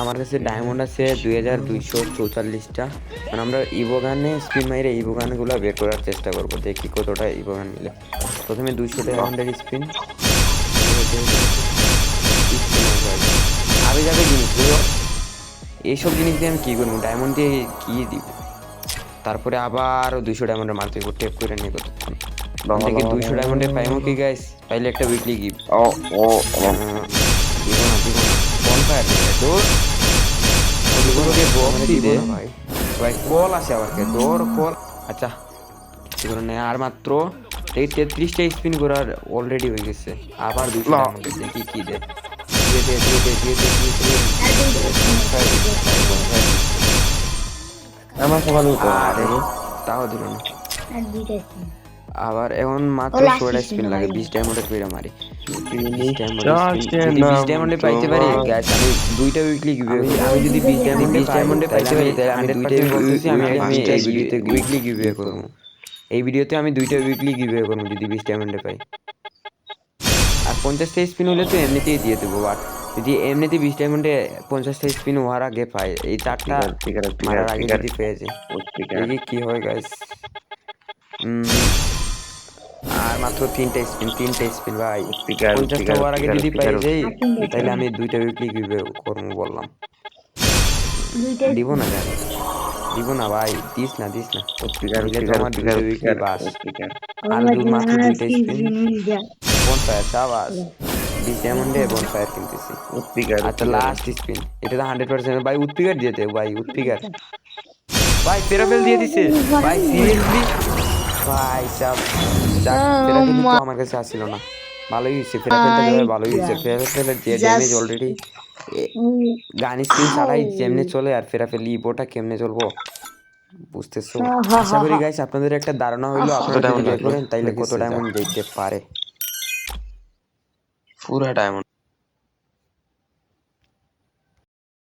আমার কাছে ডায়মন্ড আছে দুই হাজার দুইশো চৌচল্লিশটা। মানে আমরা ইবোগানে স্পিন মাইরে ইবোগানগুলো বের করার চেষ্টা করব। দেখি কতটা ইবোগান মিলে প্রথমে দুইশো ডায়মন্ডের স্পিন আগে যাবে জিনিস এইসব জিনিস দিয়ে আমি কী করব? ডায়মন্ড দিয়ে কী দিব? তারপরে আবার দুইশো ডায়মন্ডের মারতে হবে টেপ করে নিয়ে কতক্ষণ? থেকে দুইশো ডায়মন্ডের পাইমো কি গাইস পাইলে একটা উইকলি গিফট ও ও ও। দিব না দিব না। বনফায়ার তোর ওদিকে বক্স দিবে ভাই। ভাই কল আসে আবার কে তোর কল আচ্ছা নেই আর মাত্র এই তেত্রিশটা স্পিন করার অলরেডি হয়ে গেছে। আবার। ডায়মন্ড দেখি কি দে দে দে দে দে। আমার তো তাও দিল না। আবার এখন মাত্র spin স্পিন লাগে। বিশ ডায়মন্ডের পেয়ে মারি। বিশ ডায়মন্ডে পাইতে পারি গ্যাস আমি দুইটা উইকলি গিভে আমি যদি বিশ ডায়মন্ড বিশ ডায়মন্ডে পাইতে পারি তাহলে আমি দুইটা বলতেছি আমি আমি এই ভিডিওতে উইকলি গিভে করব। এই ভিডিওতে আমি দুইটা উইকলি গিভে করব যদি বিশ ডায়মন্ডে পাই। আর পঞ্চাশটা স্পিন হলে তো এমনিতেই দিয়ে দেবো বাট যদি এমনিতে বিশ ডায়মন্ডে পঞ্চাশটা স্পিন হওয়ার আগে পাই এই চারটা ঠিক আছে ঠিক মারার আগে যদি আছে। দেখি কি হয় গাইস আর মাত্র তিনটা স্পিন তিনটা স্পিন ভাই। আছে, হওয়ার আগে যদি পাই যাই তাহলে আমি দুইটা উইকলি গিভে করব বললাম। দিব না জানি দিব না ভাই দিস না দিস না। দিলে তো আমার দুইটা উইকলি বাস। আর দু মাত্র দুইটা স্পিন মিল যা বন ফায়ার সাবাস। বিশ ডায়মন্ডে বন ফায়ার কিনতেছি। ঠিক আচ্ছা লাস্ট স্পিন এটা তো হান্ড্রেড পার্সেন্ট ভাই উৎপিকার দিয়েতে ভাই উৎপিকার। ভাই ফেরাফেল দিয়ে দিছে। ভাই সিরিয়াসলি ভাই সব আমার কাছে আসছিল না। ভালোই হয়েছে ফেরাফেলটা দেওয়া ভালোই হয়েছে। ফেরাফেলের যে ড্যামেজ অলরেডি গান ছাড়াই যেমনে চলে আর ফেরাফেল ইবোটা কেমনে চলবো? বুঝতেছো? আশা করি গাইস আপনাদের একটা ধারণা হইল আপনারা যদি করেন তাইলে কত ডায়মন্ড দিতে পারে। পুরা ডায়মন্ড